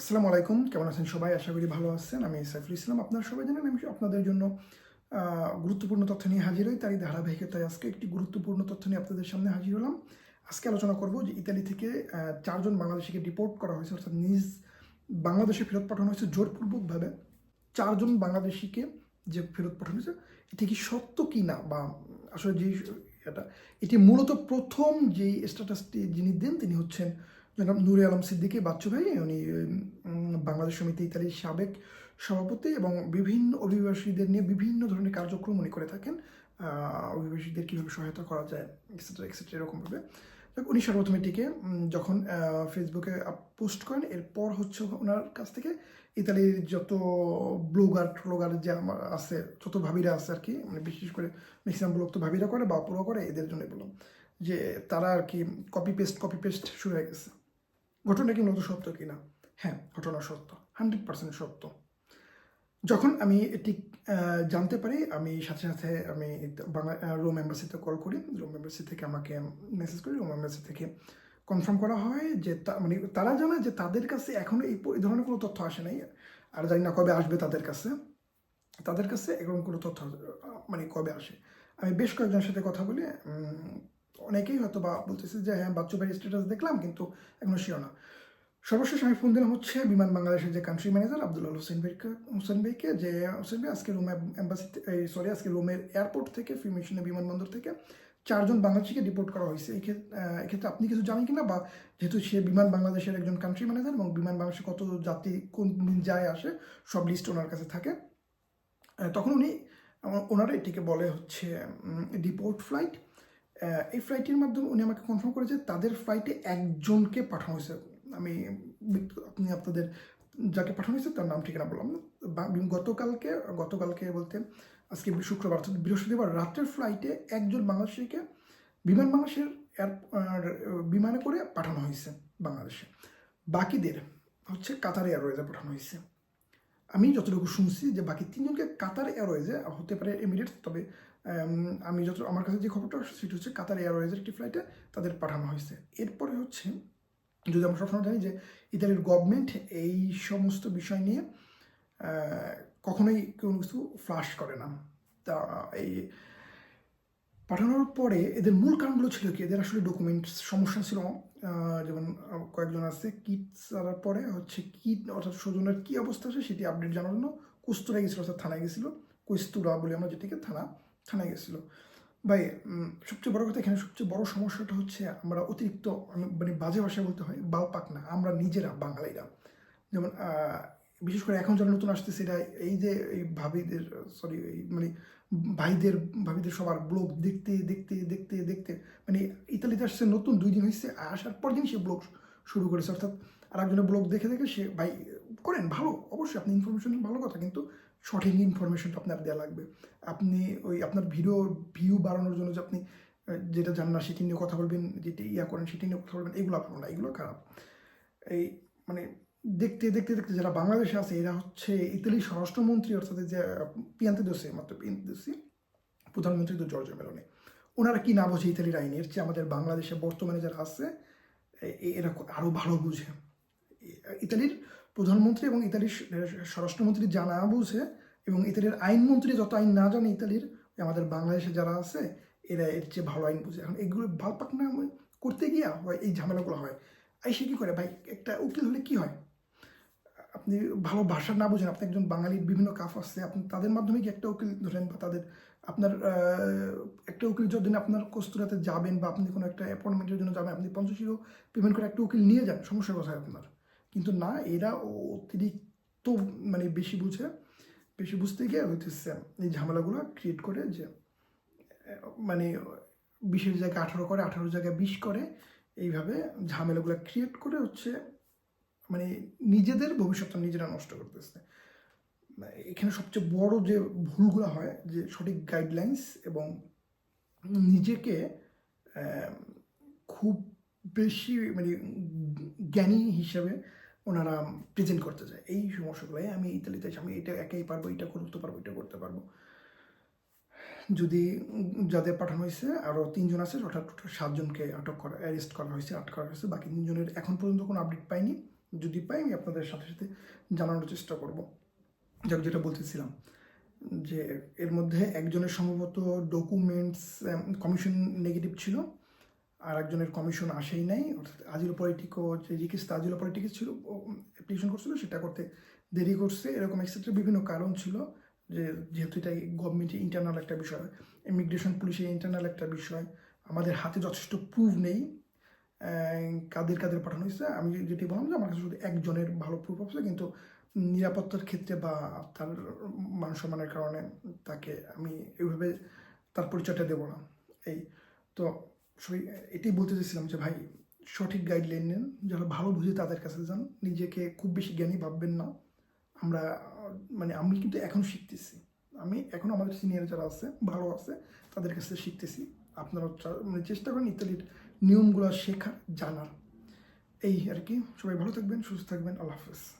আসসালামু আলাইকুম, কেমন আছেন সবাই? আশা করি ভালো আছেন। আমি সাইফুল ইসলাম। আপনারা সবাই জানেন আমি আপনাদের জন্য গুরুত্বপূর্ণ তথ্য নিয়ে হাজির হই। তারই ধারাবাহিকতায় আজকে একটি গুরুত্বপূর্ণ তথ্য নিয়ে আপনাদের সামনে হাজির হলাম। আজকে আলোচনা করব যে ইতালি থেকে চারজন বাংলাদেশিকে ডিপোর্ট করা হয়েছে, অর্থাৎ নিজ বাংলাদেশে ফেরত পাঠানো হয়েছে জোরপূর্বকভাবে। চারজন বাংলাদেশিকে যে ফেরত পাঠানো হয়েছে, এটি কি সত্য কি না? বা আসলে যে এটা এটি মূলত প্রথম যেই স্ট্যাটাসটি যিনি দেন, তিনি হচ্ছেন জনাব নুরে আলম সিদ্দিকী, বাচ্চু ভাই, উনি বাংলাদেশ সমিতি ইতালির সাবেক সভাপতি এবং বিভিন্ন অভিবাসীদের নিয়ে বিভিন্ন ধরনের কার্যক্রম উনি করে থাকেন। অভিবাসীদের কীভাবে সহায়তা করা যায় এক্সেট্রা এক্সেট্রা এরকমভাবে। উনি সর্বপ্রথম এটিকে যখন ফেসবুকে পোস্ট করেন, এরপর হচ্ছে ওনার কাছ থেকে ইতালির যত ব্লগার ট্লগার যে আমার আছে, যত ভাবিরা আছে আর কি মানে বিশেষ করে ম্যাক্সিমাম ব্লগ তো ভাবিরা করে বা পুরো করে, এদের জন্য বললাম, যে তারা আর কি কপি পেস্ট কপি পেস্ট শুরু হয়ে গেছে। ঘটনা কি মূলত সত্য কিনা হ্যাঁ ঘটনা সত্য হান্ড্রেড পার্সেন্ট সত্য। যখন আমি এটি জানতে পারি, আমি সাথে সাথে আমি বাংলা রোম এম্বাসিতে কল করি। রোম এম্বাসি থেকে আমাকে মেসেজ করি। রোম এম্বাসি থেকে কনফার্ম করা হয় যে মানে তারা জানে যে তাদের কাছে এখনও এই ধরনের কোনো তথ্য আসে নাই। আর জানি না কবে আসবে তাদের কাছে। তাদের কাছে এরকম কোনো তথ্য মানে কবে আসে। আমি বেশ কয়েকজনের সাথে কথা বলি অনেকেই হয়তো বা বলতেছে যে হ্যাঁ বাচ্চু ভাইয়ের স্ট্যাটাস দেখলাম, কিন্তু এখনও শিও না। সর্বশেষ আমি ফোন দিলাম হচ্ছে বিমান বাংলাদেশের যে কান্ট্রি ম্যানেজার আব্দুল্লাহ হোসেন ভাইকে হোসেন ভাইকে যে, হোসেন ভাই আজকে রোম এম্বাসি সরি আজকে রোমের এয়ারপোর্ট থেকে ফিউমিশনে বিমানবন্দর থেকে চারজন বাংলাদেশিকে ডিপোর্ট করা হয়েছে। এক্ষেত্রে আপনি কিছু জানেন কিনা? বা যেহেতু সে বিমান বাংলাদেশের একজন কান্ট্রি ম্যানেজার এবং বিমান বাংলাদেশে কত যাত্রী কোন দিন যায়, আসে, সব লিস্ট ওনার কাছে থাকে। তখন উনি ওনারা এটিকে বলে হচ্ছে ডিপোর্ট ফ্লাইট এই ফ্লাইটের মাধ্যমে উনি আমাকে কনফার্ম করেছে, তাদের ফ্লাইটে একজনকে পাঠানো হয়েছে। আমি আপনি আপনাদের যাকে পাঠানো হয়েছে, তার নাম ঠিকানা বললাম গতকালকে গতকালকে বলতে আজকে শুক্রবার, অর্থাৎ বৃহস্পতিবার রাতের ফ্লাইটে একজন বাংলাদেশিকে বিমান বাংলাদেশের বিমানে করে পাঠানো হয়েছে বাংলাদেশে। বাকিদের হচ্ছে কাতার এয়ারওয়েজে পাঠানো হয়েছে। আমি যতটুকু শুনছি যে বাকি তিনজনকে কাতার এয়ারওয়েজে হতে পারে এমিরেটস তবে আমি যত আমার কাছে যে খবরটা আসছে সেটা হচ্ছে কাতার এয়ারওয়েজের একটি ফ্লাইটে তাদের পাঠানো হয়েছে। এরপরে হচ্ছে, যদি আমরা সবসময় জানি যে ইতালির গভর্নমেন্ট এই সমস্ত বিষয় নিয়ে কখনোই কোনো কিছু ফ্লাশ করে না। তা, এই পাঠানোর পরে এদের মূল কারণগুলো ছিল কি? এদের আসলে ডকুমেন্টস সমস্যা ছিল যেমন কয়েকজন আছে কিট ছাড়ার পরে হচ্ছে কিট, অর্থাৎ স্বজনের কী অবস্থা আছে সেটি আপডেট জানার জন্য কুস্তুরা গেছিল, অর্থাৎ থানায় গেছিল। কুস্তুরা বলে আমরা যেটিকে থানা থানায় গেছিল। ভাই সবচেয়ে বড় কথা এখানে সবচেয়ে বড় সমস্যাটা হচ্ছে আমরা অতিরিক্ত মানে বাজে ভাষায় বলতে হয় বালপাক না, আমরা নিজেরা বাঙালিরা। যেমন বিশেষ করে এখন যারা নতুন আসতেছে, এরা এই যে, এই ভাবিদের সরি এই মানে ভাইদের, ভাবিদের সবার ব্লগ দেখতে দেখতে দেখতে দেখতে মানে ইতালিতে আসছে, নতুন দুই দিন হয়েছে আসার পর দিন সে ব্লগ শুরু করেছে। অর্থাৎ আর একজনের ব্লগ দেখে দেখে সে, ভাই, করেন, ভালো, অবশ্যই আপনি ইনফরমেশন ভালো কথা, কিন্তু সঠিক ইনফরমেশনটা আপনার দেওয়া লাগবে। আপনি ওই আপনার ভিডিও ভিউ বাড়ানোর জন্য যে আপনি যেটা জান না, সেটি নিয়ে কথা বলবেন, যেটি ইয়া করেন, সেটি নিয়ে কথা বলবেন, এগুলো ভালো না, এগুলো খারাপ। এই মানে দেখতে দেখতে দেখতে যারা বাংলাদেশে আছে, এরা হচ্ছে ইতালির স্বরাষ্ট্রমন্ত্রী, অর্থাৎ যে, পিয়ান্তে দোসি, মাত্র পিয়ান্তে দোসি, প্রধানমন্ত্রী তো জর্জ মেলোনে। ওনারা কি না বোঝে ইতালির আইন? এর চেয়ে আমাদের বাংলাদেশে বর্তমানে যারা আছে এরা আরও ভালো বুঝে। ইতালির প্রধানমন্ত্রী এবং ইতালির স্বরাষ্ট্রমন্ত্রী যা না বুঝে এবং ইতালির আইনমন্ত্রী যত আইন না জানে ইতালির, আমাদের বাংলাদেশে যারা আছে, এরা এর চেয়ে ভালো আইন বুঝে। এখন এগুলো ভালপাক না করতে গিয়া হয়, এই ঝামেলাগুলো হয়। আই সে কী করে ভাই? একটা উকিল হলে কি হয়? আপনি ভালো ভাষা না বুঝেন, আপনি একজন বাঙালির বিভিন্ন কাফ আছে, আপনি তাদের মাধ্যমে কি একটা উকিল ধরেন বা তাদের, আপনার একটা উকিল যতদিন আপনার কস্তুরাতে যাবেন বা আপনি কোনো একটা অ্যাপয়েন্টমেন্টের জন্য যাবেন, আপনি পঞ্চাশ পেমেন্ট করে একটা উকিল নিয়ে যান, সমস্যার কথা আপনার। কিন্তু না, এরা অতিরিক্ত মানে বেশি বুঝে, বেশি বুঝতে গিয়ে হইতেছে এই ঝামেলাগুলো ক্রিয়েট করে যে মানে বিশের জায়গায় আঠারো করে, আঠারো জায়গায় বিশ করে, এইভাবে ঝামেলাগুলো ক্রিয়েট করে হচ্ছে মানে নিজেদের ভবিষ্যৎটা নিজেরা নষ্ট করতেছে। এখানে সবচেয়ে বড় যে ভুলগুলো হয়, যে সঠিক গাইডলাইন্স এবং নিজেকে খুব বেশি মানে জ্ঞানী হিসেবে ওনারা প্রেজেন্ট করতে চায়। এই সমস্যাগুলোই আমি ইতালিতে আমি এটা একাই পারব, এটা করতে পারব, এটা করতে পারব। যদি যাদের পাঠানো হয়েছে আরও তিনজন আছে, অর্থাৎ টোটাল সাতজনকে আটক করা অ্যারেস্ট করা হয়েছে, আটক করা হয়েছে, বাকি তিনজনের এখন পর্যন্ত কোনো আপডেট পাইনি। যদি পাই, আমি আপনাদের সাথে সাথে জানানোর চেষ্টা করব। যাক, যেটা বলতেছিলাম, যে এর মধ্যে একজনের সম্ভবত ডকুমেন্টস কমিশন নেগেটিভ ছিল। আর একজনের কমিশন আসেই নাই, অর্থাৎ আজিলো পলিটিকো যে রিকেসটা আজিলো পলিটিক্স ছিল অ্যাপ্লিকেশন করছিল, সেটা করতে দেরি করছে, এরকম এক্সেট্রা বিভিন্ন কারণ ছিল, যে যেহেতু এটা গভর্নমেন্টের ইন্টারনাল একটা বিষয় ইমিগ্রেশন পুলিশের ইন্টারনাল একটা বিষয়, আমাদের হাতে যথেষ্ট প্রুফ নেই কাদের কাদের পাঠানো হয়েছে, আমি যেটি বললাম যে আমার কাছে শুধু একজনের ভালো প্রুফ আছে, কিন্তু নিরাপত্তার ক্ষেত্রে বা তার মান সম্মানের কারণে তাকে আমি এইভাবে তার পরিচয়টা দেবো না, এই, তো এটাই বলতে চাইছিলাম যে ভাই, সঠিক গাইডলাইন নেন যারা ভালো বুঝে তাদের কাছে যান। নিজেকে খুব বেশি জ্ঞানী ভাববেন না। আমরা মানে আমি কিন্তু এখন শিখতেছি। আমি এখন আমাদের সিনিয়র যারা আছে, ভালো আছে, তাদের কাছে শিখতেছি। আপনারা মানে চেষ্টা করেন ইত্যাদির নিয়মগুলো শেখার, জানার। এই আর কি। সবাই ভালো থাকবেন, সুস্থ থাকবেন। আল্লাহ হাফেজ।